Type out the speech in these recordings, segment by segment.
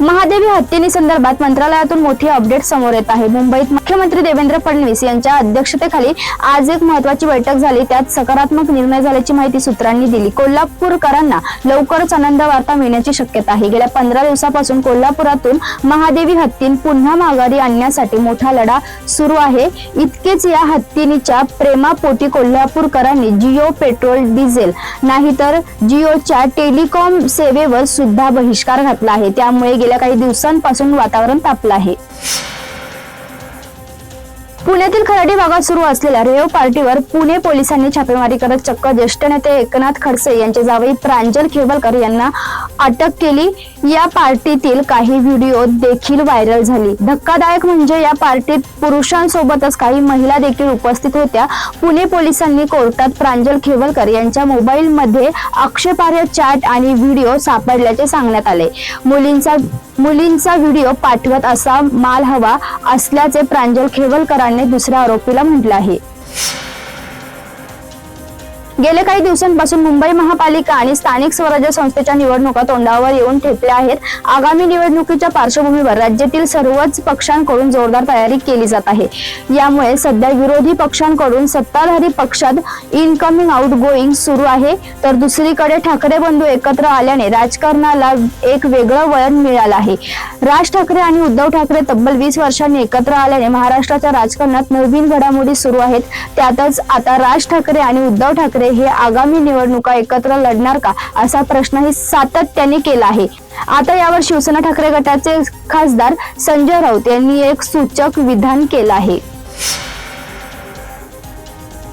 महादेवी हत्येनी संदर्भात मंत्रालयातून मोठी अपडेट समोर येत आहे. मुंबईत मुख्यमंत्री देवेंद्र फडणवीस यांच्या अध्यक्षतेखाली आज एक महत्वाची बैठक झाली. त्यात सकारात्मक निर्णय झाल्याची माहिती सूत्रांनी दिली. कोल्हापूरकरांना लवकरच आनंद वार्ता मिळण्याची शक्यता आहे. गेल्या पंधरा दिवसापासून कोल्हापुरातून महादेवी हत्तीन पुन्हा माघारी आणण्यासाठी मोठा लढा सुरू आहे. इतकेच या हत्तीनीच्या प्रेमापोटी कोल्हापूरकरांनी जिओ पेट्रोल डिझेल नाहीतर जिओच्या टेलिकॉम सेवेवर सुद्धा बहिष्कार घातला आहे. त्यामुळे गेल्या काही दिवसांपासून वातावरण तापलं आहे. पुण्यातील खराडी भागात सुरू असलेल्या रेव पार्टीवर पुणे पोलिसांनी छापेमारी करत चक्क ज्येष्ठ नेते एकनाथ खडसे यांचे जावई प्रांजल खेवलकर यांना अटक केली. या पार्टीतील काही व्हिडिओ देखील व्हायरल झाली. धक्कादायक म्हणजे या पार्टीत पुरुषांसोबतच काही महिला देखील उपस्थित होत्या. पुणे पोलिसांनी कोर्टात प्रांजल खेवलकर यांच्या मोबाईलमध्ये आक्षेपार्ह चॅट आणि व्हिडिओ सापडल्याचे सांगण्यात आले. मुलींचा मुलींचा व्हिडिओ पाठवत असा माल हवा असल्याचे प्रांजल खेवलकरांनी दुसऱ्या आरोपीला म्हटलं आहे. गेल्या काही दिवसांपासून मुंबई महापालिका आणि स्थानिक स्वराज्य संस्थेच्या निवडणुका तोंडावर येऊन ठेपल्या आहेत. आगामी निवडणुकीच्या पार्श्वभूमीवर राज्यातील सर्वच पक्षांकडून जोरदार तयारी केली जात आहे. यामुळे सध्या विरोधी पक्षांकडून सत्ताधारी पक्षात इनकमिंग आउट गोईंग सुरू आहे. तर दुसरीकडे ठाकरे बंधू एकत्र आल्याने राजकारणाला एक वेगळं वळण मिळालं आहे. राज ठाकरे आणि उद्धव ठाकरे तब्बल वीस वर्षांनी एकत्र आल्याने महाराष्ट्राच्या राजकारणात नवीन घडामोडी सुरू आहेत. त्यातच आता राज ठाकरे आणि उद्धव ठाकरे हे आगामी निवडणुका एकत्र लढणार का? असा प्रश्नही सातत्याने केला आहे. आता यावर शिवसेना ठाकरे गटाचे खासदार संजय राऊत यांनी एक सूचक विधान केलं आहे.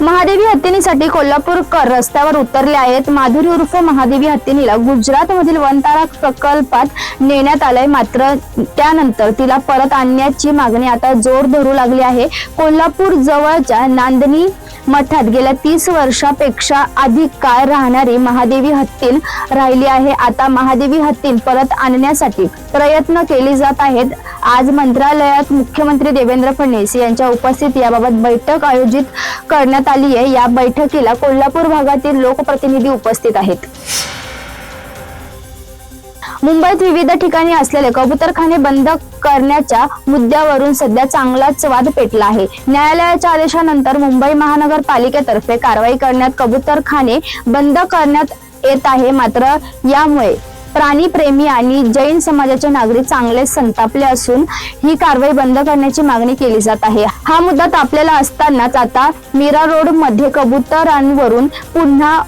महादेवी हत्तीनीसाठी कोल्हापूरकर रस्त्यावर उतरले आहेत. माधुरी उर्फ महादेवी हत्तीनीला गुजरात मधील वनतारा प्रकल्पात नेण्यात आलंय. मात्र त्यानंतर तिला परत आणण्याची मागणी आता जोर धरू लागली आहे. कोल्हापूर जवळच्या नांदणी मठात गेल्या तीस वर्षापेक्षा अधिक काळ राहणारी महादेवी हत्तीन राहिली आहे. आता महादेवी हत्तीन परत आणण्यासाठी प्रयत्न केले जात आहेत. आज मंत्रालयात मुख्यमंत्री देवेंद्र फडणवीस यांच्या उपस्थित याबाबत बैठक आयोजित करण्यात आली आहे. या बैठकीला कोल्हापूर भागातील लोकप्रतिनिधी उपस्थित आहेत. मुंबईत विविध ठिकाणी असलेले कबूतरखाने बंद करण्याच्या मुद्द्यावरून सध्या चांगलाच वाद पेटला आहे. न्यायालयाच्या आदेशानंतर मुंबई महानगरपालिकेतर्फे कारवाई करण्यात कबुतरखाने बंद करण्यात येत आहे. मात्र यामुळे प्राणीप्रेमी आणि जैन समाजाचे नागरिक चांगले संतापले असून ही कारवाई बंद करण्याची मागणी केली जात आहे. हा मुद्दा तापलेला असतानाच आता मीरा रोडमध्ये कबुतरांवरून पुन्हा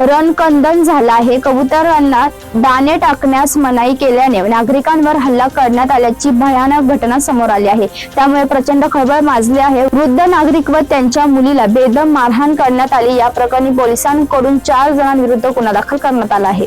रणकंदन झाला आहे. कबुतरांना दाणे टाकण्यास मनाई केल्याने नागरिकांवर हल्ला करण्यात आल्याची भयानक घटना समोर आली आहे. त्यामुळे प्रचंड खळबळ माजली आहे. वृद्ध नागरिक व त्यांच्या मुलीला बेदम मारहाण करण्यात आली. या प्रकरणी पोलिसांकडून चार जणांविरुद्ध गुन्हा दाखल करण्यात आला आहे.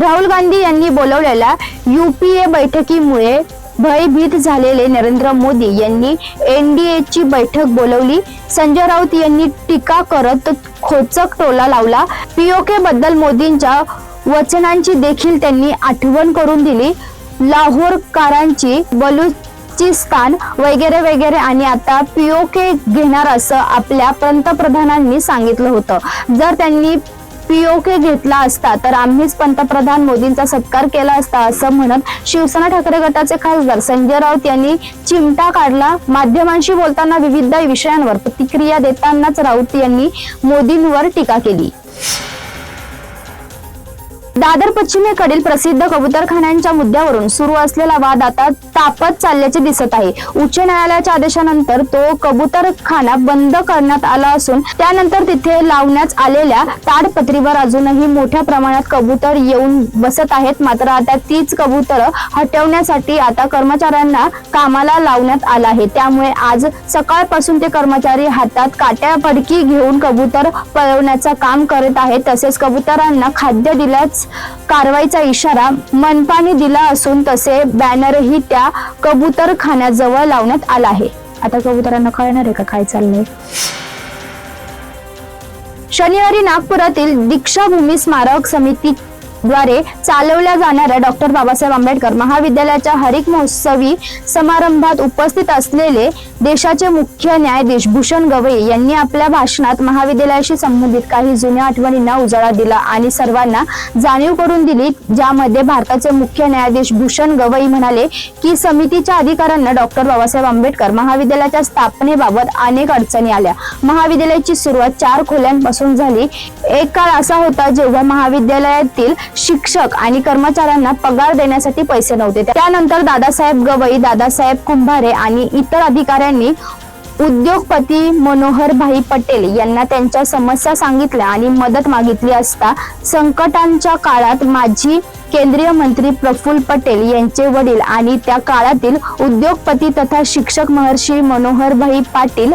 राहुल गांधी यांनी बोलवलेल्या युपीए बैठकीमुळे भयभीत झालेले नरेंद्र मोदी यांनी एनडीएची बैठक बोलवली. संजय राऊत यांनी टीका करत खोचक टोला लावला. पीओके बद्दल मोदींच्या वचनांची देखील त्यांनी आठवण करून दिली. लाहोरकारांची बलुचिस्तान वगैरे वगैरे आणि आता पीओके घेणार असं आपल्या पंतप्रधानांनी सांगितलं होतं. जर त्यांनी पीओके घेतला असता तर आम्हीच पंतप्रधान मोदींचा सत्कार केला असता असं म्हणत शिवसेना ठाकरे गटाचे खासदार संजय राऊत यांनी चिमटा काढला. माध्यमांशी बोलताना विविध विषयांवर प्रतिक्रिया देतानाच राऊत यांनी मोदींवर टीका केली. दादर पश्चिमेकडील प्रसिद्ध कबुतरखान्यांच्या मुद्द्यावरून सुरू असलेला वाद आता तापत चालल्याचे दिसत आहे. उच्च न्यायालयाच्या आदेशानंतर तो कबुतरखाना बंद करण्यात आला असून त्यानंतर तिथे लावण्यात आलेल्या ताडपत्रीवर अजूनही मोठ्या प्रमाणात कबूतर येऊन बसत आहेत. मात्र आता तीच कबूतर हटवण्यासाठी आता कर्मचाऱ्यांना कामाला लावण्यात आला आहे. त्यामुळे आज सकाळपासून ते कर्मचारी हातात काट्या पडकी घेऊन कबूतर पळवण्याचं काम करत आहेत. तसेच कबुतरांना खाद्य दिल्याच कारवाईचा इशारा मनपाने दिला असून तसे बॅनरही त्या कबूतर खाण्याजवळ लावण्यात आला आहे. आता कबुतरांना कळणार आहे का काय चाललंय? शनिवारी नागपुरातील दीक्षाभूमी स्मारक समिती द्वारे चालवल्या जाणाऱ्या डॉक्टर बाबासाहेब आंबेडकर महाविद्यालयाच्या हरिक महोत्सवी समारंभात उपस्थित असलेले देशाचे मुख्य न्यायाधीश भूषण गवई यांनी आपल्या भाषणात महाविद्यालयाशी संबंधित काही जुन्या आठवणींना उजाळा दिला आणि सर्वांना जाणीव करून दिली ज्यामध्ये भारताचे मुख्य न्यायाधीश भूषण गवई म्हणाले की समितीच्या अधिकाऱ्यांना डॉक्टर बाबासाहेब आंबेडकर महाविद्यालयाच्या स्थापनेबाबत अनेक अडचणी आल्या. महाविद्यालयाची सुरुवात चार खोल्यांपासून झाली एक काळ असा होता जेव्हा महाविद्यालयातील शिक्षक आणि कर्मचाऱ्यांना पगार देण्यासाठी पैसे नव्हते. त्यानंतर दादासाहेब गवई दादासाहेब कुंभारे आणि इतर अधिकाऱ्यांनी उद्योगपती मनोहरभाई पटेल यांना त्यांच्या समस्या सांगितल्या आणि मदत मागितली असता संकटांच्या काळात माजी केंद्रीय मंत्री प्रफुल्ल पटेल यांचे वडील आणि त्या काळातील उद्योगपती तथा शिक्षक महर्षी मनोहरभाई पाटील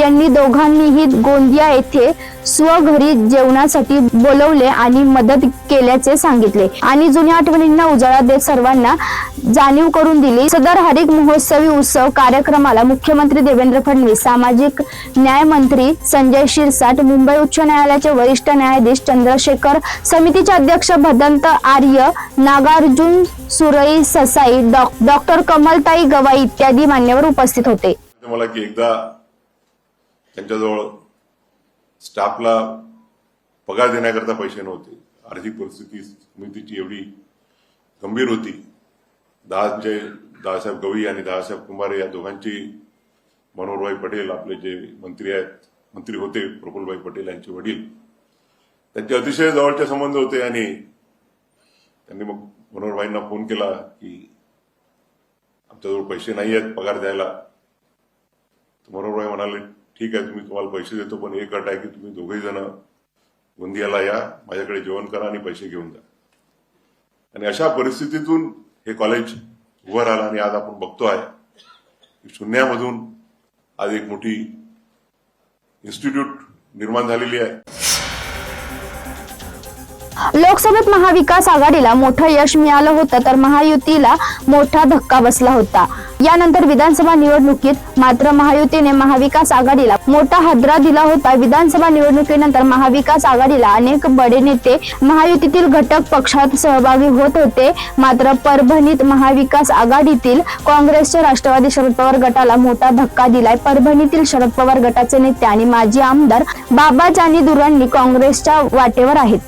यांनी दोघांनीही गोंदिया येथे स्वघरी जेवणासाठी बोलवले आणि मदत केल्याचे सांगितले. आणि जुन्या आठवणींना उजाळा देत सर्वांना जाणीव करून दिली. सदर हरिक महोत्सवी उत्सव कार्यक्रमाला मुख्यमंत्री देवेंद्र फडणवीस सामाजिक न्याय मंत्री संजय शिरसाट मुंबई उच्च न्यायालयाचे वरिष्ठ न्यायाधीश चंद्रशेखर समितीचे अध्यक्ष भदंत आर्य नागार्जुन सुरई ससाई डॉ- डॉक्टर कमलताई गवाई इत्यादी मान्यवर उपस्थित होते. मला की एकदा त्यांच्याजवळ स्टाफला पगार देण्याकरता पैसे नव्हते. आर्थिक परिस्थिती समितीची एवढी गंभीर होती. दहाचे दादासाहेब गवई आणि दादासाहेब कुंभारे या दोघांची मनोहरभाई पटेल आपले जे मंत्री आहेत मंत्री होते प्रफुल्लभाई पटेल यांचे वडील. त्यांचे अतिशय जवळचे संबंध होते आणि त्यांनी मग मनोहरभाईंना फोन केला की आमच्याजवळ पैसे नाही आहेत पगार द्यायला. तर मनोहरभाई म्हणाले ठीक आहे तुम्ही तुम्हाला पैसे देतो पण एक अट आहे की तुम्ही दोघेही जण गोंदियाला या माझ्याकडे जेवण करा आणि पैसे घेऊन जा. आणि अशा परिस्थितीतून हे कॉलेज उभं राहिलं आणि आज आपण बघतो आहे. शून्यामधून आज एक मोठी इन्स्टिट्यूट निर्माण झालेली आहे. लोकसभेत महाविकास आघाडीला मोठं यश मिळालं होतं तर महायुतीला मोठा धक्का बसला होता. यानंतर विधानसभा निवडणुकीत मात्र महायुतीने महाविकास आघाडीला मोठा हादरा दिला होता. विधानसभा निवडणुकीनंतर महाविकास आघाडीला अनेक बडे नेते महायुतीतील घटक पक्षात सहभागी होत होते. मात्र परभणीत महाविकास आघाडीतील काँग्रेसच्या राष्ट्रवादी शरद पवार गटाला मोठा धक्का दिलाय. परभणीतील शरद पवार गटाचे नेते आणि माजी आमदार बाबा जानी दुरांनी काँग्रेसच्या वाटेवर आहेत.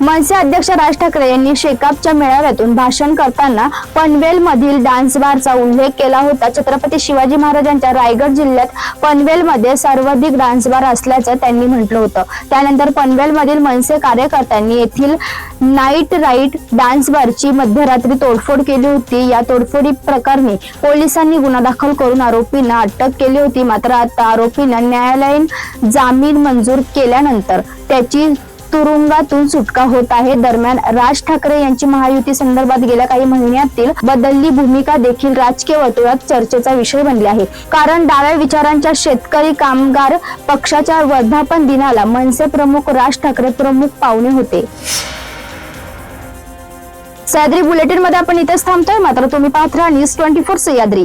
मनसे अध्यक्ष राज ठाकरे यांनी शेकापच्या मेळाव्यातून भाषण करताना पनवेल मधील डान्स बारचा उल्लेख केला होता. छत्रपती शिवाजी महाराजांच्या रायगड जिल्ह्यात पनवेल मध्ये सर्वाधिक डान्स बार असल्याचं त्यांनी म्हटलं होतं. त्यानंतर पनवेल मधील मनसे कार्यकर्त्यांनी येथील नाईट राईट डान्स बारची मध्यरात्री तोडफोड केली होती. या तोडफोडी प्रकरणी पोलिसांनी गुन्हा दाखल करून आरोपींना अटक केली होती. मात्र आता आरोपींना न्यायालयीन जामीन मंजूर केल्यानंतर त्याची तुरुंगातून सुटका होत आहे. दरम्यान राज ठाकरे यांची महायुती संदर्भात गेल्या काही महिन्यातील बदलली भूमिका देखील राजकीय वर्तुळात चर्चेचा विषय बनली आहे. कारण डाव्या विचारांच्या शेतकरी कामगार पक्षाच्या वर्धापन दिनाला मनसे प्रमुख राज ठाकरे प्रमुख पाहुणे होते. सह्याद्री बुलेटिनमध्ये आपण इथेच थांबतोय. मात्र तुम्ही पाहत राहा न्यूज ट्वेंटी फोर सह्याद्री.